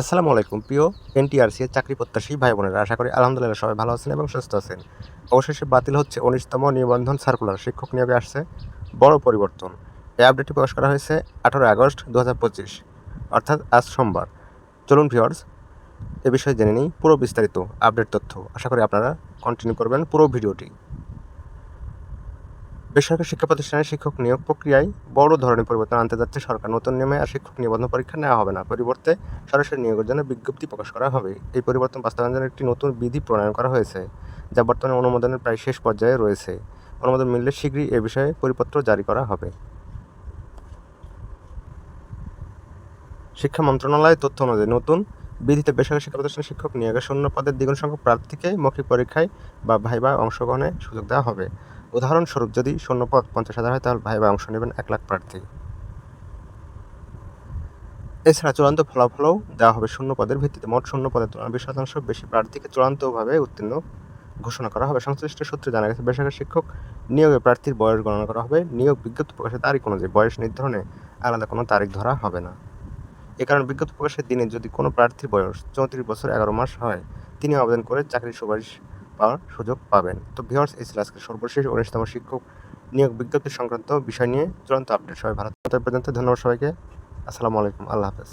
আসসালামু আলাইকুম, প্রিয় এনটিআরসি এর চাকরি প্রত্যাশী ভাই বোনেরা আশা করি আলহামদুলিল্লাহ সবাই ভালো আছেন এবং সুস্থ আছেন। অবশেষে বাতিল হচ্ছে উনিশতম নিবন্ধন সার্কুলার, শিক্ষক নিয়োগে আসছে। বড় পরিবর্তন, এই আপডেটটি প্রকাশ করা হয়েছে আঠারোই আগস্ট দু হাজার পঁচিশ, অর্থাৎ আজ সোমবার। চলুন ভিওর্স এ বিষয়ে জেনে নিই পুরো বিস্তারিত আপডেট তথ্য। আশা করি আপনারা কন্টিনিউ করবেন পুরো ভিডিওটি। বেসরকারি শিক্ষা প্রতিষ্ঠানের শিক্ষক নিয়োগ প্রক্রিয়ায় বড় ধরনের পরিবর্তন আনতে যাচ্ছে সরকার। নতুন নিয়মে আর শিক্ষক নিবন্ধন পরীক্ষা নেওয়া হবে না। পরিবর্তে সরাসরি নিয়োগের জন্য বিজ্ঞপ্তি প্রকাশ করা হবে। এই পরিবর্তন বাস্তবায়নের জন্য একটি নতুন বিধি প্রণয়ন করা হয়েছে, যা বর্তমানে অনুমোদনের প্রায় শেষ পর্যায়ে রয়েছে। অনুমোদন মিললে শীঘ্রই এ বিষয়ে পরিপত্র জারি করা হবে। শিক্ষা মন্ত্রণালয়ের তথ্য অনুযায়ী নতুন বিধিতে বেসরকারি শিক্ষা প্রতিষ্ঠানের শিক্ষক নিয়োগের শূন্য পদের দ্বিগুণ সংখ্যক প্রার্থীকে মৌখিক পরীক্ষায় বা ভাইবা অংশগ্রহণে সুযোগ দেওয়া হবে। উদাহরণস্বরূপ যদি শূন্য পদ পঞ্চাশ হাজার হয়, তাহলে ভাইবা অংশ নেবেন এক লাখ প্রার্থী। এছাড়া চূড়ান্ত ফলাফলও দেওয়া হবে শূন্য পদের ভিত্তিতে। মোট শূন্য পদের তুলনায় বিশ শতাংশ বেশি প্রার্থীকে চূড়ান্তভাবে উত্তীর্ণ ঘোষণা করা হবে। সংশ্লিষ্ট সূত্রে জানা গেছে, বেসরকারি শিক্ষক নিয়োগে প্রার্থীর বয়স গণনা করা হবে। নিয়োগ বিজ্ঞপ্তি প্রকাশের তারিখ অনুযায়ী বয়স নির্ধারণে আলাদা কোনো তারিখ ধরা হবে না। এ কারণে বিজ্ঞপ্তি প্রকাশের দিনে যদি কোনো প্রার্থীর বয়স চৌত্রিশ বছর এগারো মাস হয়, তিনি আবেদন করে চাকরির সুপারিশ পাওয়ার সুযোগ পাবেন। তো ভিওর্স এই ছিল আজকের সর্বশেষ উনিশতম শিক্ষক নিয়োগ বিজ্ঞপ্তি সংক্রান্ত বিষয় নিয়ে চূড়ান্ত আপডেট সবাই ভালো পর্যন্ত ধন্যবাদ সবাইকে। আসসালামু আলাইকুম, আল্লাহ হাফেজ।